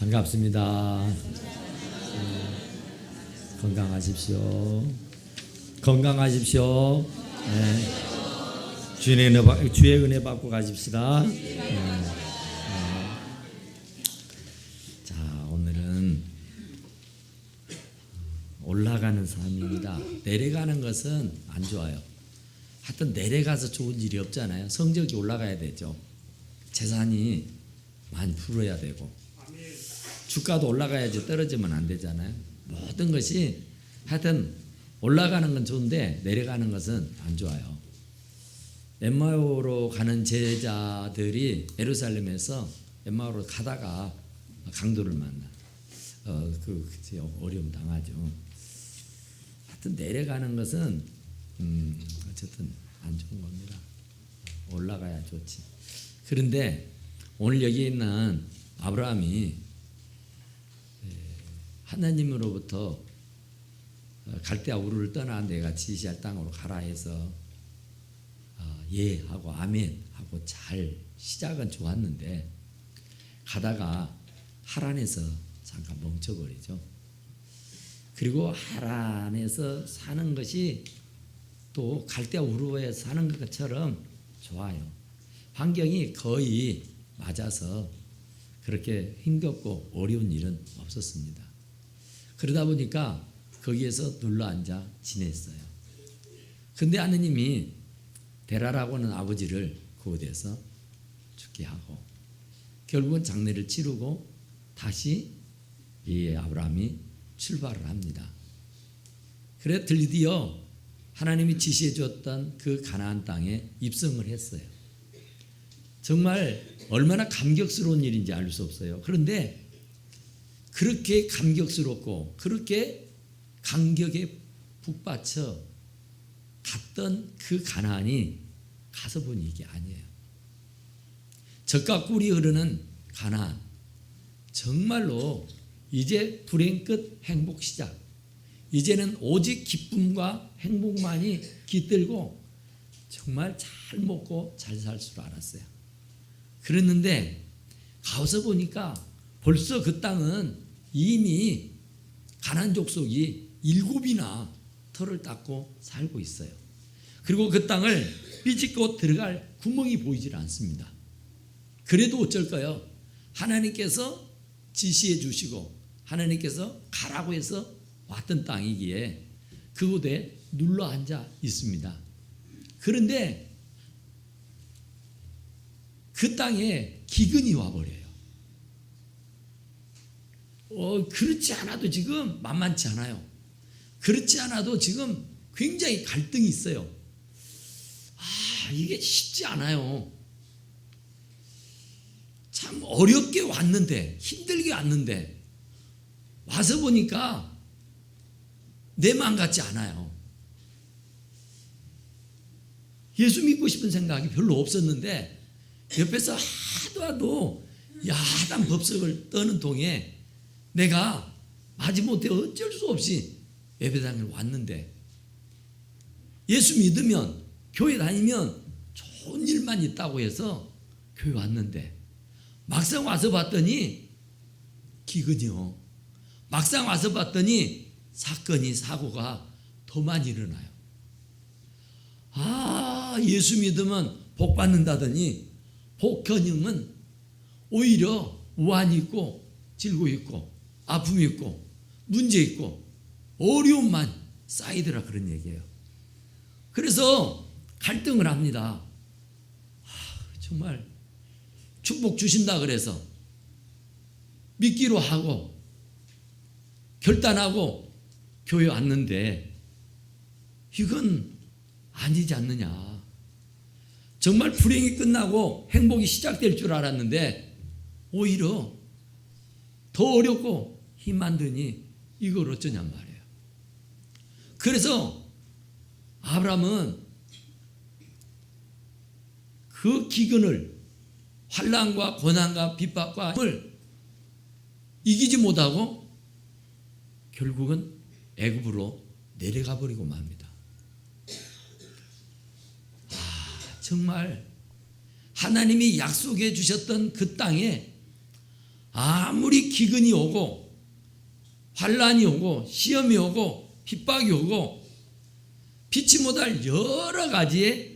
반갑습니다. 건강하십시오. 건강하십시오. 네. 주의 주의 은혜 받고 가십시다. 네. 네. 자, 오늘은 올라가는 삶입니다. 내려가는 것은 안 좋아요. 하여튼 내려가서 좋은 일이 없잖아요. 성적이 올라가야 되죠. 재산이 많이 풀어야 되고 주가도 올라가야지 떨어지면 안 되잖아요. 모든 것이 하여튼 올라가는 건 좋은데 내려가는 것은 안 좋아요. 엠마오로 가는 제자들이 예루살렘에서 엠마오로 가다가 강도를 만나. 어, 그, 어려움 당하죠. 하여튼 내려가는 것은 음, 어쨌든 안 좋은 겁니다. 올라가야 좋지. 그런데 오늘 여기 있는 아브라함이 에, 하나님으로부터 어, 갈대아 우르를 떠나 내가 지시할 땅으로 가라 해서 어, 예 하고 아멘 하고 잘 시작은 좋았는데 가다가 하란에서 잠깐 멈춰버리죠. 그리고 하란에서 사는 것이 또 갈대아 우르에 사는 것처럼 좋아요. 환경이 거의 맞아서 그렇게 힘겹고 어려운 일은 없었습니다. 그러다 보니까 거기에서 눌러 앉아 지냈어요. 근데 하느님이 데라라고 하는 아버지를 그곳에서 죽게 하고 결국은 장례를 치르고 다시 이 아브라함이 출발을 합니다. 그래 드디어 하나님이 지시해 줬던 그 가나안 땅에 입성을 했어요. 정말 얼마나 감격스러운 일인지 알 수 없어요. 그런데 그렇게 감격스럽고 그렇게 감격에 북받쳐 갔던 그 가나안이 가서 보니 이게 아니에요. 젖과 꿀이 흐르는 가나안. 정말로 이제 불행 끝 행복 시작. 이제는 오직 기쁨과 행복만이 깃들고 정말 잘 먹고 잘 살 줄 알았어요. 그랬는데 가서 보니까 벌써 그 땅은 이미 가난 족속이 일곱이나 털을 닦고 살고 있어요. 그리고 그 땅을 삐짓고 들어갈 구멍이 보이질 않습니다. 그래도 어쩔까요? 하나님께서 지시해 주시고 하나님께서 가라고 해서 왔던 땅이기에 그곳에 눌러 앉아 있습니다. 그런데 그 땅에 기근이 와버려요. 어, 그렇지 않아도 지금 만만치 않아요. 그렇지 않아도 지금 굉장히 갈등이 있어요. 아, 이게 쉽지 않아요. 참 어렵게 왔는데, 힘들게 왔는데, 와서 보니까 내 마음 같지 않아요. 예수 믿고 싶은 생각이 별로 없었는데, 옆에서 하도 하도 야단 법석을 떠는 동에 내가 마지못해 어쩔 수 없이 예배당에 왔는데 예수 믿으면 교회 다니면 좋은 일만 있다고 해서 교회 왔는데 막상 와서 봤더니 기근이요. 막상 와서 봤더니 사건이 사고가 더 많이 일어나요. 아 예수 믿으면 복 받는다더니 복현영은 오히려 우환이 있고 질고 있고 아픔이 있고 문제 있고 어려움만 쌓이더라 그런 얘기예요. 그래서 갈등을 합니다. 하, 정말 축복 주신다 그래서 믿기로 하고 결단하고 교회 왔는데 이건 아니지 않느냐. 정말 불행이 끝나고 행복이 시작될 줄 알았는데 오히려 더 어렵고 힘안 드니 이걸 어쩌냔 말이에요. 그래서 아브라함은 그 기근을 환란과 고난과 핍박과 을 이기지 못하고 결국은 애굽으로 내려가 버리고 맙니다. 아, 정말 하나님이 약속해 주셨던 그 땅에 아무리 기근이 오고 환란이 오고 시험이 오고 핍박이 오고 피치 못할 여러 가지의